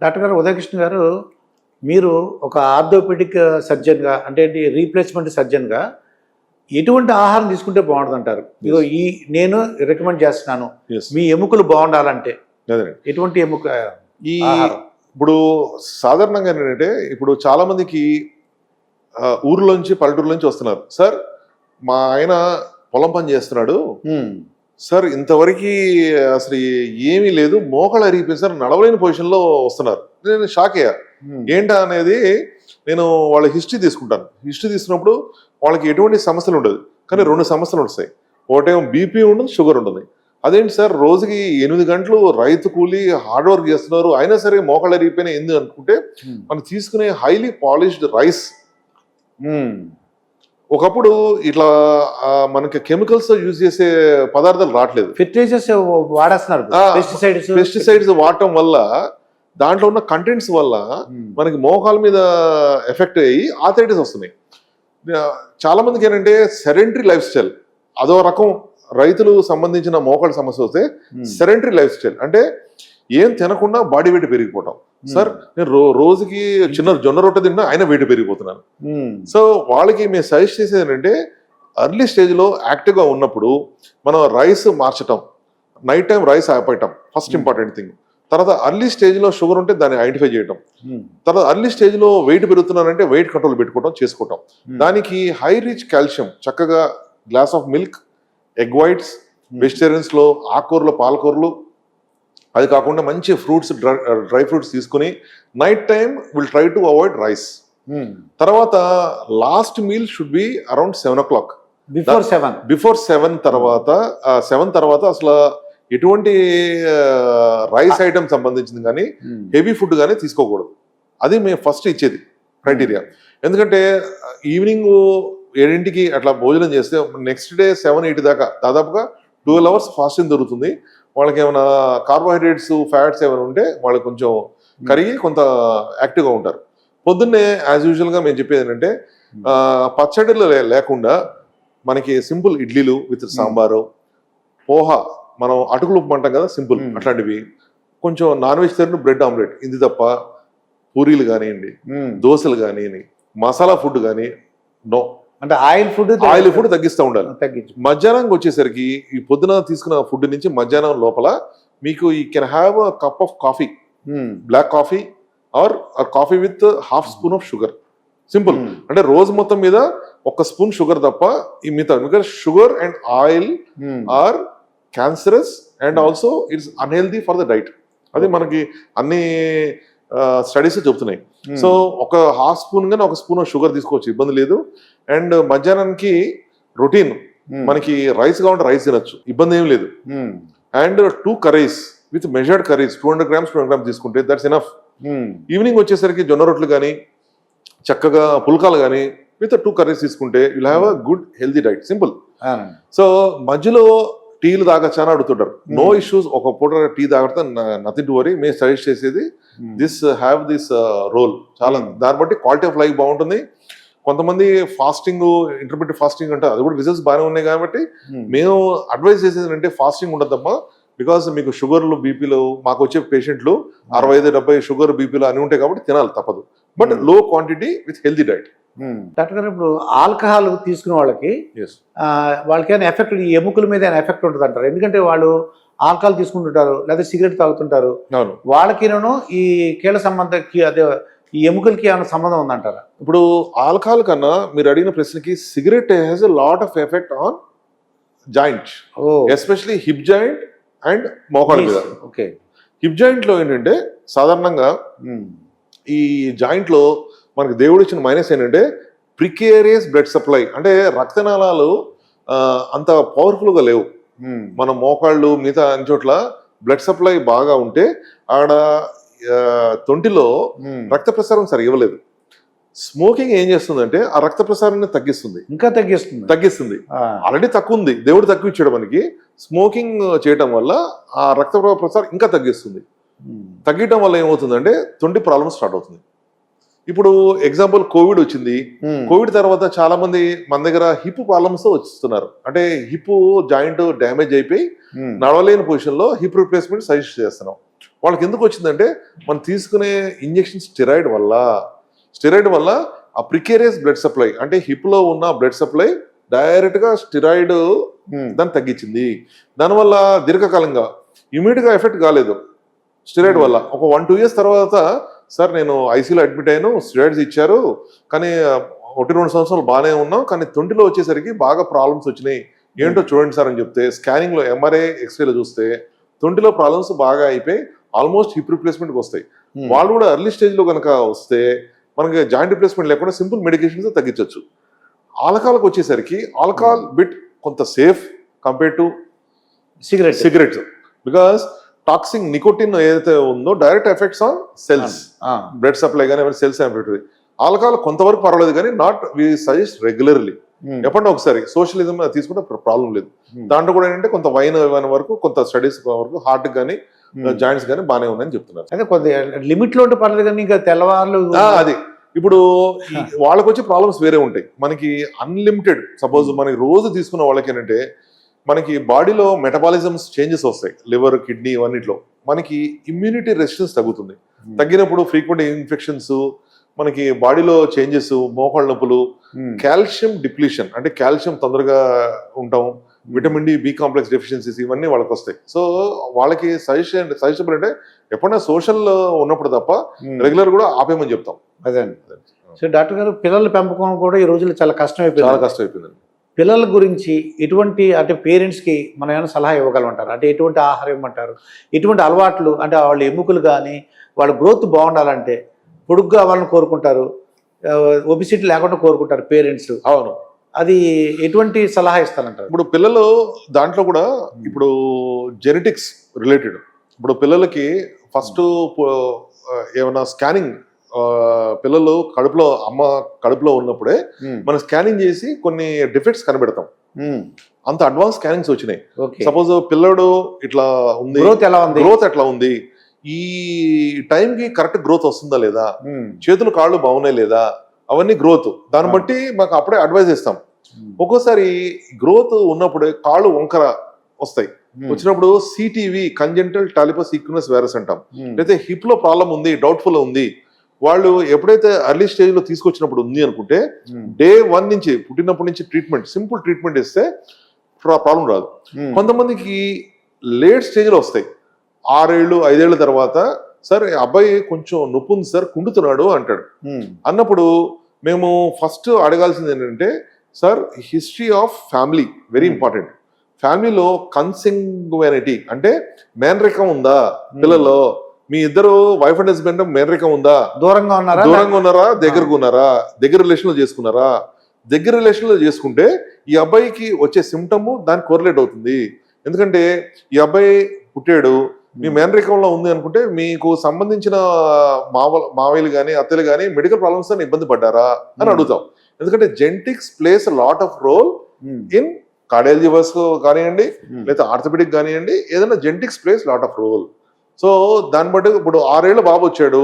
Doctor గారు ఉదయకృష్ణ గారు మీరు ఒక ఆర్థోపెడిక్ సర్జన్గా అంటే ఏంటి రీప్లేస్మెంట్ సర్జన్గా ఎటువంటి ఆహారం తీసుకుంటే బాగుంటుంది అంటారు ఇగో ఈ నేను రికమెండ్ చేస్తున్నాను. మీ ఎముకలు బాగుండాలంటే ఎటువంటి ఎముక ఈ. ఇప్పుడు సాధారణంగా ఏంటంటే ఇప్పుడు చాలా మందికి ఊర్లోంచి పల్లెటూరులోంచి వస్తున్నారు. సార్ మా ఆయన పొలం పని చేస్తున్నాడు. సార్ ఇంతవరకు అసలు ఏమీ లేదు. మోకాళ్ళు అరిగిపోయింది సార్. నడవలేని పొజిషన్లో వస్తున్నారు. నేను షాక్ అయ్యా ఏంటా అనేది నేను వాళ్ళ హిస్టరీ తీసుకుంటాను. హిస్టరీ తీసుకున్నప్పుడు వాళ్ళకి ఎటువంటి సమస్యలు ఉండదు. కానీ రెండు సమస్యలు వస్తాయి. ఒకటేమో బీపీ ఉండదు షుగర్ ఉంటుంది. అదేంటి సార్ రోజుకి ఎనిమిది గంటలు రైతు కూలి హార్డ్ వర్క్ చేస్తున్నారు. అయినా సరే మోకాళ్ళు అరిగిపోయినా ఎందుకు అనుకుంటే మనం తీసుకునే హైలీ పాలిష్డ్ రైస్. ఒకప్పుడు ఇట్లా మనకి కెమికల్స్ యూజ్ చేసే పదార్థాలు రావట్లేదు. ఫెర్టిలైజర్స్ వాడేస్తున్నారు. పెస్టిసైడ్స్ పెస్టిసైడ్స్ వాడటం వల్ల దాంట్లో ఉన్న కంటెంట్స్ వల్ల ఉమ్, మనకి మోకాల మీద ఎఫెక్ట్ అయ్యి ఆథరైటిస్ వస్తున్నాయి. చాలా మందికి ఏంటంటే సెరెంటరీ లైఫ్ స్టైల్ అదో రకం రైతులు సంబంధించిన మోకాళ్ళ సమస్య వస్తే సెరెంటరీ లైఫ్ స్టైల్ అంటే ఏం తినకుండా బాడీ వెయిట్ పెరిగిపోవటం. సార్ నేను రో రోజుకి చిన్న జొన్న రొట్టె తిన్నా ఆయన వెయిట్ పెరిగిపోతున్నాను. సో వాళ్ళకి మేము సజెస్ట్ చేసేది ఏంటంటే అర్లీ స్టేజ్లో యాక్టివ్గా ఉన్నప్పుడు మనం రైస్ మార్చటం నైట్ టైం రైస్ ఆపేయటం ఫస్ట్ ఇంపార్టెంట్ థింగ్ తర్వాత అర్లీ స్టేజ్లో షుగర్ ఉంటే దాన్ని ఐడెంటిఫై చేయటం. తర్వాత అర్లీ స్టేజ్లో వెయిట్ పెరుగుతున్నారంటే వెయిట్ కంట్రోల్ పెట్టుకోవడం చేసుకోవటం. దానికి హై రిచ్ కాల్షియం చక్కగా glass of milk egg whites వెజిటేరియన్స్లో ఆకుకూరలు పాలకూరలు అది కాకుండా మంచి ఫ్రూట్స్ డ్రై డ్రై ఫ్రూట్స్ తీసుకుని night time will try to avoid rice. Um. తర్వాత last meal should be around seven o'clock. Before seven before seven తర్వాత seven తర్వాత అసలు ఎటువంటి రైస్ ఐటమ్ సంబంధించింది కానీ ఉమ్, హెవీ ఫుడ్ కానీ తీసుకోకూడదు. అది మేము ఫస్ట్ ఇచ్చేది క్రైటీరియా. ఎందుకంటే ఈవినింగ్ ఏడింటికి అట్లా భోజనం చేస్తే నెక్స్ట్ డే సెవెన్ ఎయిట్ దాకా దాదాపుగా ట్వెల్వ్ అవర్స్ ఫాస్టింగ్ దొరుకుతుంది. వాళ్ళకి ఏమైనా కార్బోహైడ్రేట్స్ ఫ్యాట్స్ ఏమైనా ఉంటే వాళ్ళకి కొంచెం కరిగి కొంత యాక్టివ్గా ఉంటారు. పొద్దున్నే యాజ్ యూజువల్గా మేము చెప్పేది ఏంటంటే పచ్చడిలు లేకుండా మనకి సింపుల్ ఇడ్లీలు విత్ సాంబారు పోహ మనం అటుకులు ఉప్మా అంటాం కదా సింపుల్. అట్లాంటివి. కొంచెం నాన్ వెజిటేరియన్ బ్రెడ్ ఆమ్లెట్. ఇది తప్ప పూరీలు కానివ్వండి. దోశలు కానివ్వండి మసాలా ఫుడ్ కానీ నో. అంటే ఆయిల్ ఫుడ్ ఆయిల్ ఫుడ్ తగ్గిస్తూ ఉండాలి. తగ్గించు. మధ్యాహ్నంకి వచ్చేసరికి ఈ పొద్దున తీసుకున్న ఫుడ్ నుంచి మధ్యాహ్నం లోపల మీకు ఈ can have a cup of coffee um, black coffee or coffee with half spoon of sugar. Simple. Um, అంటే రోజు మొత్తం మీద ఒక స్పూన్ షుగర్ తప్ప ఈ మిగతా because sugar and oil um, are cancerous and also it's unhealthy for the diet అది మనకి అన్ని స్టడీస్ చెప్తున్నాయి ఉమ్, సో ఒక హాఫ్ స్పూన్ గానీ ఒక స్పూన్ షుగర్ తీసుకోవచ్చు ఇబ్బంది లేదు. అండ్ మధ్యాహ్నానికి రొటీన్ మనకి రైస్ కావాలంటే రైస్ తినొచ్చు ఇబ్బంది ఏం లేదు. And two curries with measured curries two hundred grams two hundred grams తీసుకుంటే దట్స్ ఎనఫ్ ఉమ్, ఈవినింగ్ వచ్చేసరికి జొన్న రొట్టెలు కానీ చక్కగా పుల్కాలు కానీ విత్ టూ కర్రీస్ తీసుకుంటే will have a good healthy diet simple. So మధ్యలో టీలు తాగచ్చా అని అడుగుతుంటారు. No Hmm. ఇష్యూస్ ఒక పూట టీ తాగితే నథింగ్ టు వరీ మేము సజెస్ట్ చేసేది దిస్ హ్యావ్ దిస్ రోల్ చాలా Hmm. దాన్ని బట్టి క్వాలిటీ ఆఫ్ లైఫ్ బాగుంటుంది. కొంతమంది ఫాస్టింగ్ ఇంటర్మీడియట్ ఫాస్టింగ్ అంటే అది కూడా రిజల్ట్స్ బాగానే ఉన్నాయి కాబట్టి ఉమ్, మేము అడ్వైస్ చేసేది అంటే ఫాస్టింగ్ ఉండదమ్మా బికాస్ మీకు షుగర్లు బీపీలు మాకు వచ్చే పేషెంట్లు అరవై ఐదు డెబ్బై షుగర్ బీపీలు అని ఉంటాయి కాబట్టి తినాలి తప్పదు. But Hmm. Low quantity with healthy diet. Doctor గారు ఇప్పుడు ఆల్కహాల్ తీసుకునే వాళ్ళకి వాళ్ళకి ఏమైనా ఎఫెక్ట్ ఈ ఎముకల మీద ఏమైనా ఎఫెక్ట్ ఉంటుంది అంటారు ఎందుకంటే వాళ్ళు ఆల్కహాల్ తీసుకుంటుంటారు లేదా సిగరెట్ తాగుతుంటారు. వాళ్ళకిను ఈ కీళ్ళ సంబంధకి అదే ఈ ఎముకలకి ఏమైనా సంబంధం ఉందంటారా? ఇప్పుడు ఆల్కహాల్ కన్నా మీరు అడిగిన ప్రశ్నకి cigarette has a lot of effect on joint especially hip joint and మోకాళ్ళ మీద. ఓకే హిప్ జాయింట్లో ఏంటంటే సాధారణంగా ఉమ్, ఈ జాయింట్లో మనకి దేవుడు ఇచ్చిన మైనస్ ఏంటంటే ప్రికేరియస్ బ్లడ్ సప్లై. అంటే రక్తనాళాలు అంత పవర్ఫుల్గా లేవు మన మోకాళ్ళు మిగతా అన్ని చోట్ల బ్లడ్ సప్లై బాగా ఉంటే ఆడ తొంటిలో. రక్త ప్రసారం సరిగా ఇవ్వలేదు. స్మోకింగ్ ఏం చేస్తుందంటే ఆ రక్త ప్రసారాన్ని తగ్గిస్తుంది. ఇంకా తగ్గిస్తుంది. తగ్గిస్తుంది. ఆల్రెడీ తక్కువ ఉంది దేవుడు తక్కువ ఇచ్చాడు మనకి. స్మోకింగ్ చేయటం వల్ల ఆ రక్త ప్రసారం ఇంకా తగ్గిస్తుంది. ఉమ్, తగ్గటం వల్ల ఏమవుతుందంటే తొంటి ప్రాబ్లమ్ స్టార్ట్ అవుతుంది. ఇప్పుడు ఎగ్జాంపుల్ కోవిడ్ వచ్చింది. కోవిడ్ తర్వాత చాలా మంది మన దగ్గర హిప్ ప్రాబ్లమ్స్ వస్తున్నారు అంటే హిప్ జాయింట్ డ్యామేజ్ అయిపోయి ఉమ్. నడవలేని పొజిషన్లో హిప్ రిప్లేస్మెంట్ సజెస్ట్ చేస్తున్నాం వాళ్ళకి ఎందుకు వచ్చిందంటే మనం తీసుకునే ఇంజెక్షన్ స్టెరాయిడ్ వల్ల స్టెరాయిడ్ వల్ల ఆ ప్రికేరియస్ బ్లడ్ సప్లై అంటే హిప్లో ఉన్న బ్లడ్ సప్లై డైరెక్ట్గా స్టెరాయిడ్ ఉమ్. దాన్ని తగ్గించింది దానివల్ల దీర్ఘకాలంగా ఇమీడియట్గా ఎఫెక్ట్ కాలేదు స్టెరాయిడ్ వల్ల ఒక వన్ టూ ఇయర్స్ తర్వాత సార్ నేను ఐసీలో అడ్మిట్ అయ్యాను స్టెరాయిడ్స్ ఇచ్చారు కానీ ఒకటి రెండు సంవత్సరాలు బాగానే ఉన్నాం కానీ తొంటిలో వచ్చేసరికి బాగా ప్రాబ్లమ్స్ వచ్చినాయి. ఏంటో చూడండి సార్ అని చెప్తే స్కానింగ్లో ఎంఆర్ఐ ఎక్స్రేలో చూస్తే తొంటిలో ప్రాబ్లమ్స్ బాగా అయిపోయి ఆల్మోస్ట్ హిప్ రిప్లేస్మెంట్కి వస్తాయి. ఉమ్. వాళ్ళు కూడా ఎర్లీ స్టేజ్లో కనుక వస్తే మనకి జాయింట్ రిప్లేస్మెంట్ లేకుండా సింపుల్ మెడికేషన్స్ తగ్గించవచ్చు ఆల్కహాల్కి వచ్చేసరికి ఆల్కహాల్ బిట్ కొంత safe compare to cigarette cigarettes because toxin nicotine ఏదైతే ఉందో direct effects on cells. Blood supply కానీ సెల్స్ ఎఫెక్ట్ ఆల్కహాల్ కొంతవరకు పర్వాలేదు కానీ నాట్ వి సజెస్ట్ రెగ్యులర్లీ. ఎప్పుడన్నా ఒకసారి సోషలిజం తీసుకుంటే ప్రాబ్లం లేదు ఉమ్. దాంట్లో కూడా ఏంటంటే కొంత వైన్ ఇవ్వని వరకు కొంత స్టడీస్ వరకు హార్ట్ కానీ. జాయింట్స్ కానీ బాగానే ఉన్నాయని చెప్తున్నారు కొద్ది లిమిట్లో ఉంటే పర్లేదు కానీ ఇంకా తెల్లవారులు ఆ, అది ఇప్పుడు వాళ్ళకి వచ్చే ప్రాబ్లమ్స్ వేరే ఉంటాయి మనకి అన్లిమిటెడ్ సపోజ్ మనకి రోజు తీసుకున్న వాళ్ళకి ఏంటంటే మనకి బాడీలో మెటబాలిజమ్స్ చేంజెస్ వస్తాయి. లివర్ కిడ్నీ ఇవన్నిట్లో. మనకి ఇమ్యూనిటీ రెసిస్టెన్స్ తగ్గుతుంది. తగ్గినప్పుడు ఫ్రీక్వెంట్ ఇన్ఫెక్షన్స్ మనకి బాడీలో చేంజెస్ మోకాళ్ళ నొప్పులు. కాల్షియం డిప్లీషన్ అంటే కాల్షియం తొందరగా ఉంటాం. Vitamin D B complex deficiencies ఇవన్నీ వాళ్ళకి వస్తాయి. సో వాళ్ళకి సజెషన్ సజెస్టబుల్ అంటే ఎప్పుడైనా సోషల్ ఉన్నప్పుడు తప్ప. రెగ్యులర్ కూడా ఆపేయమని చెప్తాం. అదే అండి. సో డాక్టర్ గారు పిల్లల పెంపకం కూడా ఈ రోజుల్లో చాలా కష్టం చాలా అయిపోయింది కష్టం అయిపోయిందండి పిల్లల గురించి ఎటువంటి అంటే పేరెంట్స్కి మనం ఏమైనా సలహా ఇవ్వగలమంటారు? అంటే ఎటువంటి ఆహారం ఇవ్వమంటారు? ఎటువంటి అలవాట్లు అంటే వాళ్ళ ఎముకలు కానీ వాళ్ళ గ్రోత్ బాగుండాలంటే పొడుగ్గా అవ్వాలని కోరుకుంటారు. ఒబిసిటీ లేకుండా కోరుకుంటారు పేరెంట్స్. అవును. అది ఎటువంటి సలహా ఇస్తానంటారు ఇప్పుడు పిల్లలు దాంట్లో కూడా ఇప్పుడు జెనెటిక్స్ రిలేటెడ్. ఇప్పుడు పిల్లలకి ఫస్ట్ ఏమైనా స్కానింగ్ పిల్లలు కడుపులో అమ్మ కడుపులో ఉన్నప్పుడే మనం స్కానింగ్ చేసి కొన్ని డిఫెక్ట్స్ కనిపెడతాం. అంత అడ్వాన్స్ స్కానింగ్స్ వచ్చినాయి. సపోజ్ పిల్లడు ఇట్లా ఉంది. గ్రోత్ ఎలా ఉంది? గ్రోత్ ఎట్లా ఉంది? ఈ టైంకి కరెక్ట్ గ్రోత్ వస్తుందా లేదా. చేతులు కాళ్ళు బాగున్నాయి లేదా? అవన్నీ గ్రోత్ దాన్ని. బట్టి మాకు అప్పుడే అడ్వైజ్ ఇస్తాం ఒక్కోసారి గ్రోత్ ఉన్నప్పుడే కాళ్ళు వంకర వస్తాయి. వచ్చినప్పుడు సిటీవి కంజెంటల్ టాలిపస్ ఈక్వినస్ వైరస్ అంటాం. అయితే హిప్లో ప్రాబ్లం ఉంది డౌట్ఫుల్ ఉంది వాళ్ళు ఎప్పుడైతే అర్లీ స్టేజ్లో తీసుకొచ్చినప్పుడు ఉంది అనుకుంటే. డే వన్ నుంచి పుట్టినప్పటి నుంచి ట్రీట్మెంట్ సింపుల్ ట్రీట్మెంట్ ఇస్తే ప్రాబ్లం రాదు ఉమ్. కొంతమందికి లేట్ స్టేజ్లో వస్తాయి ఆరేళ్ళు ఐదేళ్ళ తర్వాత సార్ అబ్బాయి కొంచెం నొప్పి ఉంది సార్ కుండుతున్నాడు అంటాడు ఉమ్. అన్నప్పుడు మేము ఫస్ట్ అడగాల్సింది ఏంటంటే sir history of family very Hmm. Important ఫ్యామిలీలో కన్సింగ్వానిటీ అంటే మేనరికం ఉందా పిల్లల్లో మీ ఇద్దరు వైఫ్ అండ్ హస్బెండ్ మేనరికం ఉందా? దూరంగా ఉన్నారా? దూరంగా ఉన్నారా? దగ్గరగా ఉన్నారా? దగ్గర రిలేషన్లో చేసుకున్నారా? దగ్గర రిలేషన్లో చేసుకుంటే ఈ అబ్బాయికి వచ్చే సిమ్టమ్ దానికి కోరిలేట్ అవుతుంది. ఎందుకంటే ఈ అబ్బాయి పుట్టాడు మీ మేనరికంలో ఉంది అనుకుంటే మీకు సంబంధించిన మావ మావయ్యలు కానీ అత్తలు కానీ మెడికల్ ప్రాబ్లమ్స్ అని ఇబ్బంది పడ్డారా అని. అడుగుతాం. ఎందుకంటే genetics plays lot of role. In cardiology verse కానివ్వండి. లేదా ఆర్థోపెడిక్ కానివ్వండి ఏదైనా genetics plays lot of role so దాన్ని బట్టి ఇప్పుడు ఆరేళ్ళ బాబు వచ్చాడు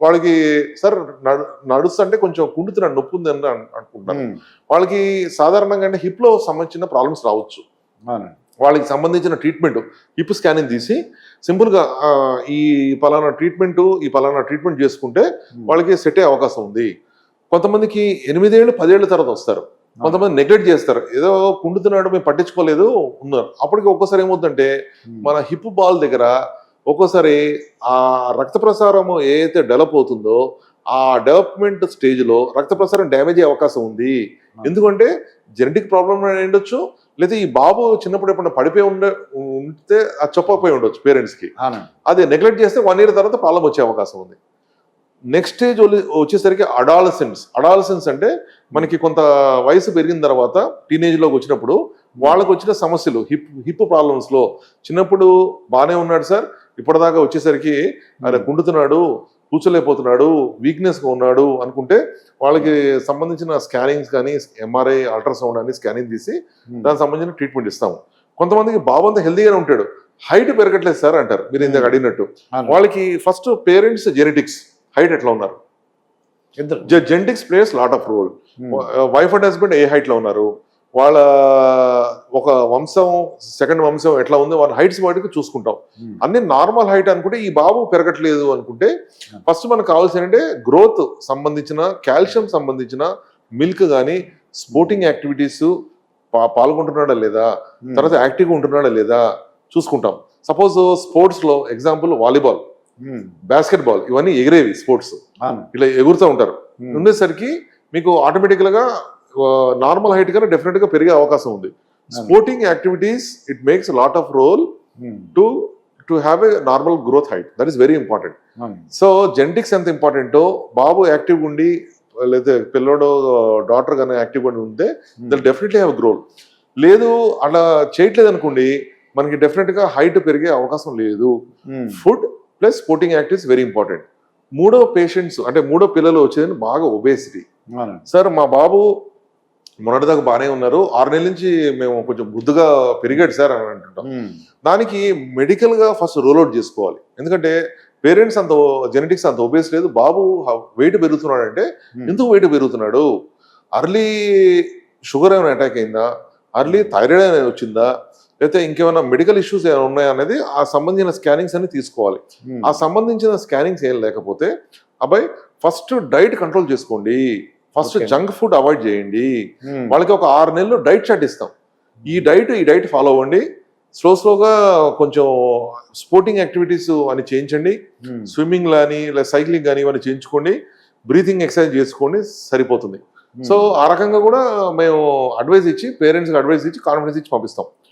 వాళ్ళకి సార్ నడు నడుస్తుంటే కొంచెం కుండుతున్నాడు నొప్పి ఉంది అని అను- అనుకుంటున్నాను. వాళ్ళకి సాధారణంగా అంటే హిప్లో సంబంధించిన ప్రాబ్లమ్స్ రావచ్చు. వాళ్ళకి సంబంధించిన ట్రీట్మెంట్ హిప్ స్కానింగ్ తీసి సింపుల్గా ఈ పలానా ట్రీట్మెంట్ ఈ పలానా ట్రీట్మెంట్ చేసుకుంటే. వాళ్ళకి సెట్ అయ్యే అవకాశం ఉంది కొంతమందికి ఎనిమిదేళ్ళు పదేళ్ళ తర్వాత వస్తారు కొంతమంది నెగ్లెక్ట్ చేస్తారు ఏదో కుండుతున్నాడు మేము పట్టించుకోలేదు ఉన్నారు అప్పటికి ఒక్కోసారి ఏమవుతుందంటే. మన హిప్ బాల్ దగ్గర ఒక్కోసారి ఆ రక్త ప్రసారం ఏదైతే డెవలప్ అవుతుందో ఆ డెవలప్మెంట్ స్టేజ్లో రక్త ప్రసారం డ్యామేజ్ అయ్యే అవకాశం ఉంది. ఎందుకంటే జెనెటిక్ ప్రాబ్లమ్ ఉండొచ్చు లేదా ఈ బాబు చిన్నప్పుడు ఎప్పుడైనా పడిపోయి ఉండే ఉంటే అది చెప్పకపోయి ఉండొచ్చు పేరెంట్స్కి అవునండి. అది నెగ్లెక్ట్ చేస్తే వన్ ఇయర్ తర్వాత ప్రాబ్లం వచ్చే అవకాశం ఉంది. నెక్స్ట్ స్టేజ్ వచ్చేసరికి అడాలసెన్స్ అడాలసెన్స్ అంటే మనకి కొంత వయసు పెరిగిన తర్వాత టీనేజ్లోకి వచ్చినప్పుడు వాళ్ళకు వచ్చిన సమస్యలు హిప్ హిప్ ప్రాబ్లమ్స్లో చిన్నప్పుడు బాగానే ఉన్నాడు సార్ ఇప్పటిదాకా వచ్చేసరికి ఆయన కుండుతున్నాడు కూర్చోలేకపోతున్నాడు వీక్నెస్గా ఉన్నాడు అనుకుంటే వాళ్ళకి సంబంధించిన స్కానింగ్స్ కానీ ఎంఆర్ఐ అల్ట్రాసౌండ్ అని స్కానింగ్ తీసి. దానికి సంబంధించిన ట్రీట్మెంట్ ఇస్తాము. కొంతమందికి బాబు అంతా హెల్దీగానే ఉంటాడు. హైట్ పెరగట్లేదు సార్ అంటారు. మీరు ఇందాక అడిగినట్టు. వాళ్ళకి ఫస్ట్ పేరెంట్స్ జెనెటిక్స్ హైట్ ఎట్లా ఉన్నారు? Genetics plays lot of role. Wife and husband ఏ హైట్లో ఉన్నారు? వాళ్ళ ఒక వంశం సెకండ్ వంశం ఎట్లా ఉంది వాళ్ళ హైట్స్ వాటికి చూసుకుంటాం Hmm. అన్ని నార్మల్ హైట్ అనుకుంటే ఈ బాబు పెరగట్లేదు అనుకుంటే Hmm. ఫస్ట్ మనకు కావాల్సిన గ్రోత్ సంబంధించిన కాల్షియం సంబంధించిన మిల్క్ కానీ స్పోర్టింగ్ యాక్టివిటీస్ పాల్గొంటున్నాడా లేదా Hmm. తర్వాత యాక్టివ్గా ఉంటున్నాడా లేదా చూసుకుంటాం సపోజ్ స్పోర్ట్స్లో example volleyball Hmm. Basketball ఇవన్నీ ఎగిరేవి స్పోర్ట్స్. ఇలా ఎగురుతూ ఉంటారు Hmm. ఉండేసరికి మీకు ఆటోమేటికల్గా నార్మల్ హైట్ కన్నా డెఫినెట్గా పెరిగే అవకాశం ఉంది sporting activities it makes lot of role. To to have a normal growth height that is very important. So genetics ఎంత ఇంపార్టెంటో బాబు యాక్టివ్ ఉండి లేదా పిల్లోడు డాటర్ కానీ యాక్టివ్ ఉండి ఉంటే. దల్ డెఫినెట్లీ హ్యావ్ గ్రోల్ లేదు అలా చేయట్లేదు అనుకోండి మనకి డెఫినెట్గా హైట్ పెరిగే అవకాశం లేదు. Food plus sporting activities very important మూడో పేషెంట్స్ అంటే మూడో పిల్లలు వచ్చేది బాగా ఒబేసిటీ. సార్ మా బాబు మొన్నటిదాకా బాగానే ఉన్నారు. ఆరు నెలల నుంచి మేము కొంచెం బుద్ధిగా పెరిగాడు సార్ అని అంటుంటాం. దానికి మెడికల్గా ఫస్ట్ రోల్ అవుట్ చేసుకోవాలి. ఎందుకంటే పేరెంట్స్ అంత జెనెటిక్స్ అంత ఒబేస్ లేదు. బాబు వెయిట్ పెరుగుతున్నాడు అంటే. ఎందుకు వెయిట్ పెరుగుతున్నాడు? అర్లీ షుగర్ ఏమైనా అటాక్ అయిందా? అర్లీ థైరాయిడ్ అనేది వచ్చిందా? లేకపోతే ఇంకేమైనా మెడికల్ ఇష్యూస్ ఏమైనా ఉన్నాయా అనేది ఆ సంబంధించిన స్కానింగ్స్ అన్ని తీసుకోవాలి. ఆ సంబంధించిన స్కానింగ్స్ ఏం లేకపోతే అబ్బాయి ఫస్ట్ డైట్ కంట్రోల్ చేసుకోండి. ఫస్ట్. జంక్ ఫుడ్ అవాయిడ్ చేయండి Hmm. వాళ్ళకి ఒక ఆరు నెలలు డైట్ చార్ట్ ఇస్తాం ఈ డైట్ ఈ డైట్ ఫాలో అవ్వండి స్లో స్లోగా కొంచెం స్పోర్టింగ్ యాక్టివిటీస్ అని చేయించండి Hmm. స్విమ్మింగ్ కానీ లేదా సైక్లింగ్ కానీ ఇవన్నీ చేయించుకోండి బ్రీతింగ్ ఎక్సర్సైజ్ చేసుకోండి సరిపోతుంది Hmm. సో ఆ రకంగా కూడా మేము అడ్వైస్ ఇచ్చి పేరెంట్స్కి అడ్వైస్ ఇచ్చి కాన్ఫిడెన్స్ ఇచ్చి పంపిస్తాం